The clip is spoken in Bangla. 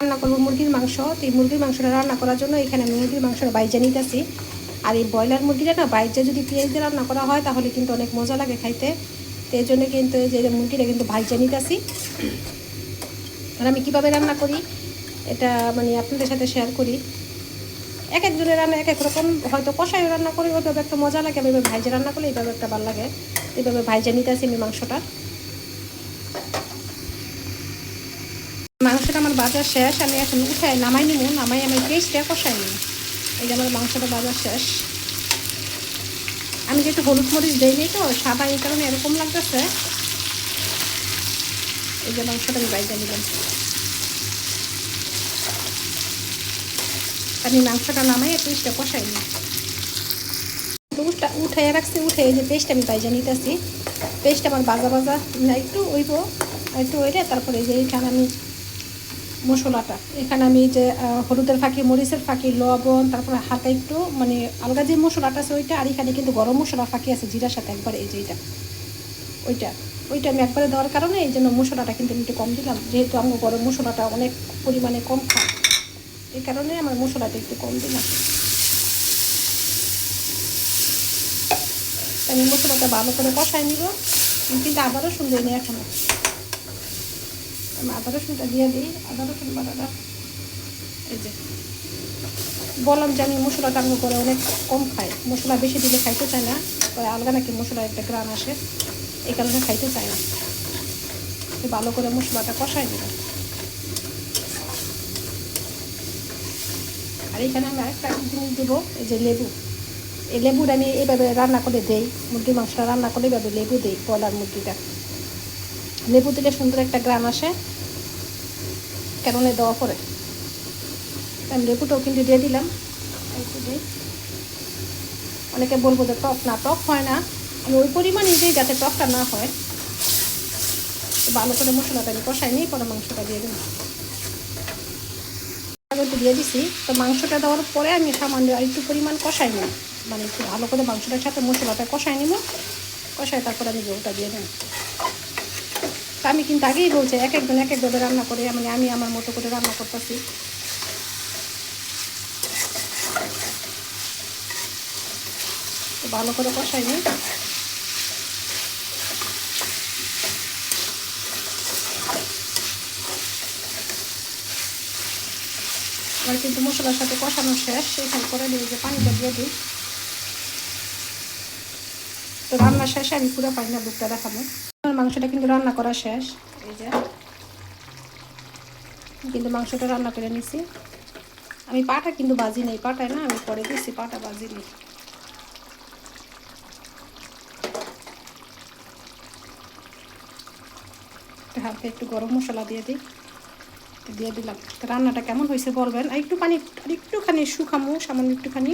রান্না করব মুরগির মাংস। তো এই মুরগির মাংসটা রান্না করার জন্য এখানে আমি মুরগির মাংসটা বাইজা নিতেছি। আর এই ব্রয়লার মুরগিটা না বাইজা যদি পেঁয়াজ দিয়ে রান্না করা হয়, তাহলে কিন্তু অনেক মজা লাগে খাইতে। তো এই জন্য কিন্তু যে মুরগিটা কিন্তু ভাইজা নিতেছি। আর আমি কীভাবে রান্না করি, এটা মানে আপনাদের সাথে শেয়ার করি। এক একজনের রান্না এক এক রকম, হয়তো কষাই রান্না করে, ওইভাবে একটা মজা লাগে। আমি এভাবে ভাইজা রান্না করলে এইভাবে একটা ভালো লাগে। এইভাবে ভাইজা নিতেছি আমি মাংসটা। মাংসটা আমার বাজার শেষ, আমি এখন উঠাই নামাই নিব নামাই আমি পেস্টটা কষাই নিব এই যে আমার মাংসটা বাজার শেষ। আমি যেহেতু হলুদ মরিচ দিইনি তো, সাদা এই কারণে এরকম লাগতেছে। এই যে মাংসটা আমি বাইরে নিলাম। আমি মাংসটা নামাই, পেস্টটা কষাই নিই। উঠা উঠাই রাখছি, উঠে এই যে পেস্ট আমি বাইজা নিতেছি। পেস্ট আমার বাজা বাজা একটু ওইব, একটু ওইলে তারপরে যে এইখানে আমি মশলাটা। এখানে আমি যে হলুদের ফাঁকি, মরিচের ফাঁকি, লবণ, তারপরে হালকা একটু মানে আলগা যে মশলাটা আছে ওইটা, আর এখানে কিন্তু গরম মশলা ফাঁকি আছে, জিরার সাথে একবার এই যে এইটা। ওইটা ওইটা আমি একবারে দেওয়ার কারণে এই জন্য মশলাটা কিন্তু আমি একটু কম দিলাম, যেহেতু আমার গরম মশলাটা অনেক পরিমাণে কম খায়। এই কারণে আমার মশলাটা একটু কম দিলাম। আমি মশলাটা ভালো করে কষাই নিব, কিন্তু আবারও রসুন দিই নি এখনও। আমি আদা রসুনটা দিয়ে দিই আদা রসুন বাটাটা। এই যে। বললাম যে আমি মশলাটা আমি করে অনেক কম খাই। মশলা বেশি দিলে খাইতে চায় না পরে আলগা নাকি মশলা একটা গ্রান আসে এই কারণে খাইতে চায় না। ভালো করে মশলাটা কষাই দিলাম আর এখানে আমি আরেকটা জিনিস দেবো এই যে লেবু। এই লেবুটা আমি এইভাবে রান্না করে দেই মুরগির মাংসটা রান্না করে এইভাবে লেবু দেই বলার মুরগিটা। লেবু দিলে সুন্দর একটা গ্রাম আসে। কেননে দেওয়া পরে। আমি লেবুটাও কিন্তু দিয়ে দিলাম। অনেকে বলব যে টক না, টক হয় না। আমি ওই পরিমাণে দিই যাতে টকটা না হয়। ভালো করে মশলাটা আমি কষাই নিই পরে মাংসটা দিয়ে একটু দিয়ে দিছি। তো মাংসটা দেওয়ার পরে আমি সামান্য একটু পরিমাণ কষাই নিই মানে একটু ভালো করে মাংসটার সাথে মশলাটা কষাই নিব। কষাই তারপরে আমি জলটা দিয়ে দেবো। তা আমি কিন্তু আগেই বলছি এক একজন এক একভাবে রান্না করে মানে আমি আমার মতো করে রান্না করতেছি। ভালো করে কষাই নিই এবার কিন্তু মশলার সাথে কষানো শেষ, এখানে করে দিয়ে যে পানিটা দিয়ে দিই। তো রান্না শেষে আমি পুরো পানিটা বুকটা দেখাবো। মাংসটা কিন্তু রান্না করা শেষ। এই যে। কিন্তু মাংসটা রান্না করে নিছি। আমি পাটা কিন্তু বাজি নেই, পাটায় না, আমি পরে দিয়েছি পাটা বাজি নেই। হালকা একটু গরম মশলা দিয়ে দিই। দিয়ে দিলাম। রান্নাটা কেমন হয়েছে বলবেন? আর একটু পানি আর একটুখানি শুকামো, সামান্য একটুখানি।